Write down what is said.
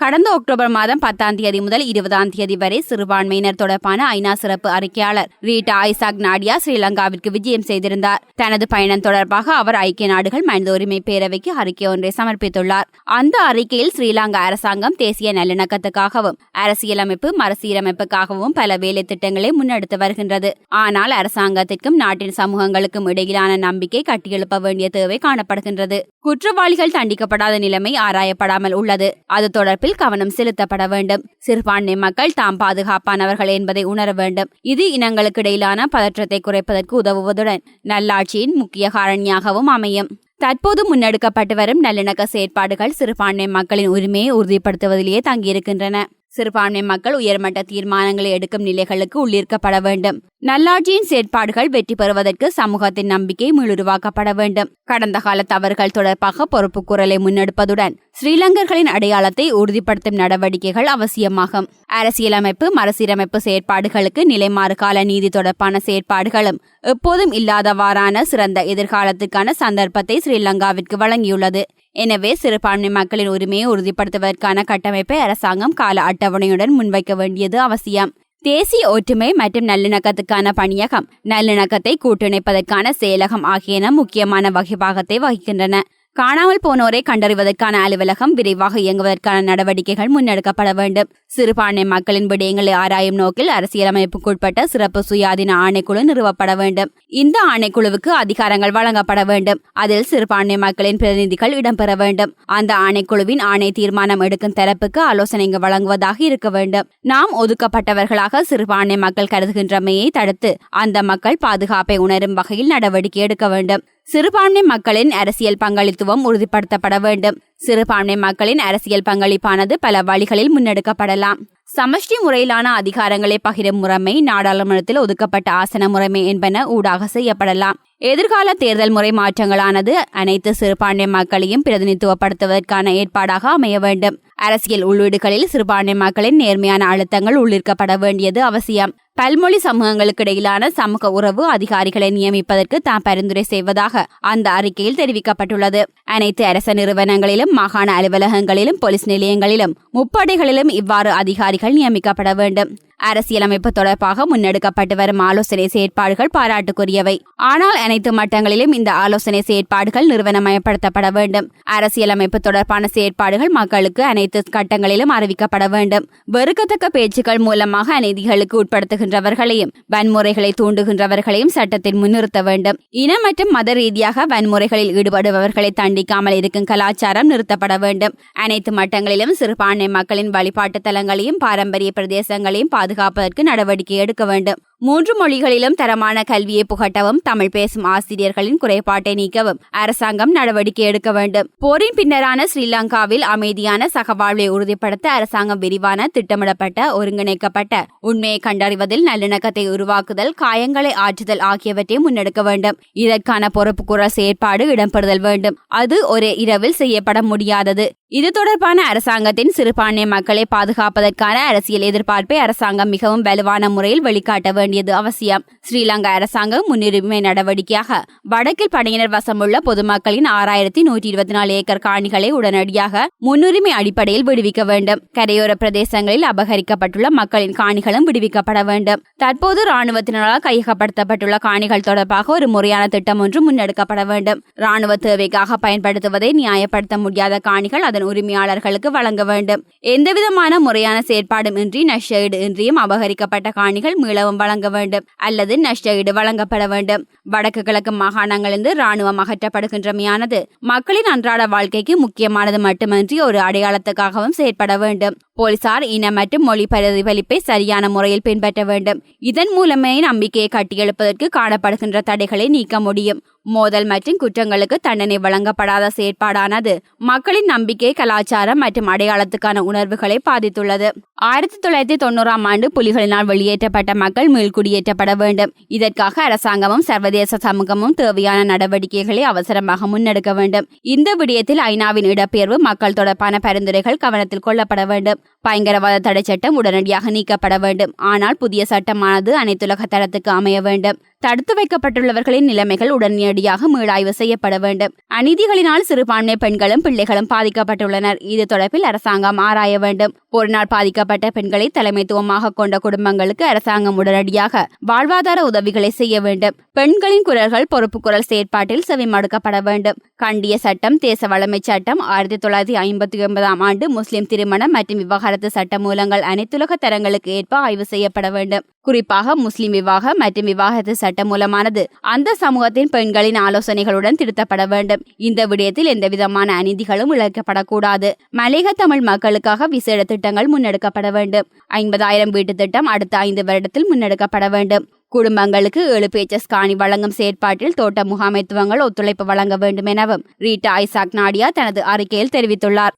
கடந்த அக்டோபர் மாதம் பத்தாம் தேதி முதல் இருபதாம் தேதி வரை சிறுபான்மையினர் தொடர்பான ஐநா சிறப்பு அறிக்கையாளர் ரீட்டா ஐசாக் நாடியா ஸ்ரீலங்காவிற்கு விஜயம் செய்திருந்தார். தனது பயணம் தொடர்பாக அவர் ஐக்கிய நாடுகள் மனித உரிமை பேரவைக்கு அறிக்கை ஒன்றை சமர்ப்பித்துள்ளார். அந்த அறிக்கையில் ஸ்ரீலங்கா அரசாங்கம் தேசிய நல்லிணக்கத்துக்காகவும் அரசியலமைப்பு மறுசீரமைப்புக்காகவும் பல வேலை திட்டங்களை முன்னெடுத்து வருகின்றது. ஆனால் அரசாங்கத்திற்கும் நாட்டின் சமூகங்களுக்கும் இடையிலான நம்பிக்கை கட்டியெழுப்ப வேண்டிய தேவை காணப்படுகின்றது. குற்றவாளிகள் தண்டிக்கப்படாத நிலைமை ஆராயப்படாமல் உள்ளது. அது தொடர்பில் கவனம் செலுத்தப்பட வேண்டும். சிறுபான்மை மக்கள் தாம் பாதுகாப்பானவர்கள் என்பதை உணர வேண்டும். இது இனங்களுக்கு இடையிலான பதற்றத்தை குறைப்பதற்கு உதவுவதுடன் நல்லாட்சியின் முக்கிய காரணியாகவும் அமையும். தற்போது முன்னெடுக்கப்பட்டு வரும் நல்லிணக்க செயற்பாடுகள் சிறுபான்மை மக்களின் உரிமையை உறுதிப்படுத்துவதிலேயே தங்கியிருக்கின்றன. சிறுபான்மை மக்கள் உயர்மட்ட தீர்மானங்களை எடுக்கும் நிலைகளுக்கு உள்ளிருக்கப்பட வேண்டும். நல்லாட்சியின் செயற்பாடுகள் வெற்றி பெறுவதற்கு சமூகத்தின் நம்பிக்கை மீளுருவாக்கப்பட வேண்டும். கடந்த கால தவறுகள் தொடர்பாக பொறுப்பு குரலை முன்னெடுப்பதுடன் ஸ்ரீலங்கர்களின் அடையாளத்தை உறுதிப்படுத்தும் நடவடிக்கைகள் அவசியமாகும். அரசியலமைப்பு மறுசீரமைப்பு செயற்பாடுகளுக்கு நிலைமாறு கால நீதி தொடர்பான செயற்பாடுகளும் எப்போதும் இல்லாதவாறான சிறந்த எதிர்காலத்துக்கான சந்தர்ப்பத்தை ஸ்ரீலங்காவிற்கு வழங்கியுள்ளது. எனவே சிறுபான்மை மக்களின் உரிமையை உறுதிப்படுத்துவதற்கான கட்டமைப்பை அரசாங்கம் கால அட்டவணையுடன் முன்வைக்க வேண்டியது அவசியம். தேசிய ஒற்றுமை மற்றும் நல்லிணக்கத்துக்கான பணியகம் நல்லிணக்கத்தை கூட்டிணைப்பதற்கான செயலகம் ஆகியன முக்கியமான வகைபாகத்தை வகிக்கின்றன. காணாமல் போனோரை கண்டறிவதற்கான அலுவலகம் விரைவாக இயங்குவதற்கான நடவடிக்கைகள் முன்னெடுக்கப்பட வேண்டும். சிறுபான்மை மக்களின் விடயங்களை ஆராயும் நோக்கில் அரசியலமைப்புக்குட்பட்ட சிறப்பு சுயாதீன ஆணைக்குழு நிறுவப்பட வேண்டும். இந்த ஆணைக்குழுவுக்கு அதிகாரங்கள் வழங்கப்பட வேண்டும். அதில் சிறுபான்மை மக்களின் பிரதிநிதிகள் இடம்பெற வேண்டும். அந்த ஆணைக்குழுவின் ஆணை தீர்மானம் எடுக்கும் தரப்புக்கு ஆலோசனைகள் வழங்குவதாக இருக்க வேண்டும். நாம் ஒதுக்கப்பட்டவர்களாக சிறுபான்மை மக்கள் கருதுகின்றமையை தடுத்து அந்த மக்கள் பாதுகாப்பை உணரும் வகையில் நடவடிக்கை எடுக்க வேண்டும். சிறுபான்மை மக்களின் அரசியல் பங்களித்துவம் உறுதிப்படுத்தப்பட வேண்டும். சிறுபான்மை மக்களின் அரசியல் பங்களிப்பானது பல வழிகளில் முன்னெடுக்கப்படலாம். சமஷ்டி முறையிலான அதிகாரங்களை பகிரும் முறைமை நாடாளுமன்றத்தில் ஒதுக்கப்பட்ட ஆசன முறைமை என்பன ஊடாக செய்யப்படலாம். எதிர்கால தேர்தல் முறை மாற்றங்களானது அனைத்து சிறுபான்மை மக்களையும் பிரதிநிதித்துவப்படுத்துவதற்கான ஏற்பாடாக அமைய வேண்டும். அரசியல் உள்ளீடுகளில் சிறுபான்மை மக்களின் நேர்மையான அழுத்தங்கள் உள்ளிருக்கப்பட வேண்டியது அவசியம். பல்மொழி சமூகங்களுக்கு இடையிலான சமூக உறவு அதிகாரிகளை நியமிப்பதற்கு தாம் பரிந்துரை செய்வதாக அந்த அறிக்கையில் தெரிவிக்கப்பட்டுள்ளது. அனைத்து அரச நிறுவனங்களிலும் மாகாண அலுவலகங்களிலும் போலீஸ் நிலையங்களிலும் முப்படைகளிலும் இவ்வாறு அதிகாரிகள் நியமிக்கப்பட வேண்டும். அரசியலமைப்பு தொடர்பாக முன்னெடுக்கப்பட்டு வரும் ஆலோசனை செயற்பாடுகள் பாராட்டுக்குரியவை. ஆனால் அனைத்து மட்டங்களிலும் இந்த ஆலோசனை செயற்பாடுகள் நிறுவனமயப்படுத்தப்பட வேண்டும். அரசியலமைப்பு தொடர்பான செயற்பாடுகள் மக்களுக்கு அனைத்து கட்டங்களிலும் அறிவிக்கப்பட வேண்டும். வெறுக்கத்தக்க பேச்சுக்கள் மூலமாக அநீதிகளுக்கு உட்படுத்துகின்றவர்களையும் வன்முறைகளை தூண்டுகின்றவர்களையும் சட்டத்தில் முன்னிறுத்த வேண்டும். இன மற்றும் மத ரீதியாக வன்முறைகளில் ஈடுபடுபவர்களை தண்டிக்காமல் இருக்கும் கலாச்சாரம் நிறுத்தப்பட வேண்டும். அனைத்து மட்டங்களிலும் சிறுபான்மை மக்களின் வழிபாட்டு தலங்களையும் பாரம்பரிய பிரதேசங்களையும் பாதுகாப்பதற்கு நடவடிக்கை எடுக்க வேண்டும். மூன்று மொழிகளிலும் தரமான கல்வியை புகட்டவும் தமிழ் பேசும் ஆசிரியர்களின் குறைபாட்டை நீக்கவும் அரசாங்கம் நடவடிக்கை எடுக்க வேண்டும். போரின் பின்னரான ஸ்ரீலங்காவில் அமைதியான சகவாழ்வை உறுதிப்படுத்த அரசாங்கம் விரிவான திட்டமிடப்பட்ட ஒருங்கிணைக்கப்பட்ட. உண்மையை கண்டறிவதில் நல்லிணக்கத்தை உருவாக்குதல் காயங்களை ஆற்றுதல் ஆகியவற்றை முன்னெடுக்க வேண்டும். இதற்கான பொறுப்புக்கூற செயற்பாடு இடம்பெறுதல் வேண்டும். அது ஒரு இரவில் செய்யப்பட முடியாதது. இது தொடர்பான அரசாங்கத்தின் சிறுபான்மை மக்களை பாதுகாப்பதற்கான அரசியல் எதிர்பார்ப்பை அரசாங்கம் மிகவும் வலுவான முறையில் வெளிக்காட்ட வேண்டியது அவசியம். ஸ்ரீலங்கா அரசாங்கம் முன்னுரிமை நடவடிக்கையாக வடக்கில் படையினர் வசமுள்ள பொதுமக்களின் ஆறாயிரத்தி நூற்றி இருபத்தி நாலு ஏக்கர் காணிகளை உடனடியாக முன்னுரிமை அடிப்படையில் விடுவிக்க வேண்டும். கரையோர பிரதேசங்களில் அபகரிக்கப்பட்டுள்ள மக்களின் காணிகளும் விடுவிக்கப்பட வேண்டும். தற்போது ராணுவத்தினரால் கையகப்படுத்தப்பட்டுள்ள காணிகள் தொடர்பாக ஒரு முறையான திட்டம் ஒன்று முன்னெடுக்கப்பட வேண்டும். ராணுவ தேவைக்காக பயன்படுத்துவதை நியாயப்படுத்த முடியாத காணிகள் அதன் உரிமையாளர்களுக்கு வழங்க வேண்டும். எந்தவிதமான முறையான செயற்பாடும் இன்றி நஷ்டஈடு இன்றியும் அபகரிக்கப்பட்ட காணிகள் மீளவும் வழங்க வேண்டும் அல்லது நஷ்டஈடு வழங்கப்பட வேண்டும். வடக்கு கிழக்கு மாகாணங்களிலிருந்து ராணுவம் அகற்றப்படுகின்றமையானது மக்களின் அன்றாட வாழ்க்கைக்கு முக்கியமானது மட்டுமன்றி ஒரு அடையாளத்துக்காகவும் செயற்பட வேண்டும். போலீசார் இன மற்றும் மொழி பிரதிபலிப்பை சரியான முறையில் பின்பற்ற வேண்டும். இதன் மூலமே நம்பிக்கையை கட்டியெழுப்பதற்கு காணப்படுகின்ற தடைகளை நீக்க முடியும். மோதல் மற்றும் குற்றங்களுக்கு தண்டனை வழங்கப்படாத செயற்பாடானது மக்களின் நம்பிக்கை கலாச்சாரம் மற்றும் அடையாளத்துக்கான உணர்வுகளை பாதித்துள்ளது. ஆயிரத்தி தொள்ளாயிரத்தி தொண்ணூறாம் ஆண்டு புலிகளினால் வெளியேற்றப்பட்ட மக்கள் மீள்குடியேற்றப்பட வேண்டும். இதற்காக அரசாங்கமும் சர்வதேச சமூகமும் தேவையான நடவடிக்கைகளை அவசரமாக முன்னெடுக்க வேண்டும். இந்த விடயத்தில் ஐநாவின் இடப்பெயர்வு மக்கள் தொடர்பான பரிந்துரைகள் கவனத்தில் கொள்ளப்பட வேண்டும். பயங்கரவாத தடை சட்டம் உடனடியாக நீக்கப்பட வேண்டும். ஆனால் புதிய சட்டமானது அனைத்துலக தரத்துக்கு அமைய வேண்டும். தடுத்து வைக்கப்பட்டுள்ளவர்களின் நிலைமைகள் உடனடியாக மீளாய்வு செய்யப்பட வேண்டும். அநீதிகளினால் சிறுபான்மை பெண்களும் பிள்ளைகளும் பாதிக்கப்பட்டுள்ளனர். இது தொடர்பில் அரசாங்கம் ஆராய வேண்டும். போரினால் பாதிக்கப்பட்ட பெண்களை தலைமைத்துவமாக கொண்ட குடும்பங்களுக்கு அரசாங்கம் உடனடியாக வாழ்வாதார உதவிகளை செய்ய வேண்டும். பெண்களின் குரல்கள் பொறுப்பு குரல் செயற்பாட்டில் செவிமடுக்கப்பட வேண்டும். கண்டிய சட்டம் தேச வளமை சட்டம் ஆயிரத்தி தொள்ளாயிரத்தி ஐம்பத்தி ஒன்பதாம் ஆண்டு முஸ்லிம் திருமணம் மற்றும் விவாகரத்து சட்ட மூலங்கள் அனைத்துலக தரங்களுக்கு ஏற்ப ஆய்வு செய்யப்பட வேண்டும். குறிப்பாக முஸ்லிம் விவாகம் மற்றும் விவாகரத்து சட்ட மூலமானது அந்த சமூகத்தின் பெண்களின் ஆலோசனைகளுடன் திருத்தப்பட வேண்டும். இந்த விடயத்தில் எந்தவிதமான அநீதிகளும் இழைக்கப்படக்கூடாது. மலையக தமிழ் மக்களுக்காக விசேட திட்டங்கள் முன்னெடுக்கப்பட வேண்டும். ஐம்பதாயிரம் வீட்டு திட்டம் அடுத்த ஐந்து வருடத்தில் முன்னெடுக்கப்பட வேண்டும். குடும்பங்களுக்கு ஏழு பேச்சஸ் காணி வழங்கும் செயற்பாட்டில் தோட்ட முகாமைத்துவங்கள் ஒத்துழைப்பு வழங்க வேண்டும் எனவும் ரீட்டா ஐசாக் நாடியா தனது அறிக்கையில் தெரிவித்துள்ளார்.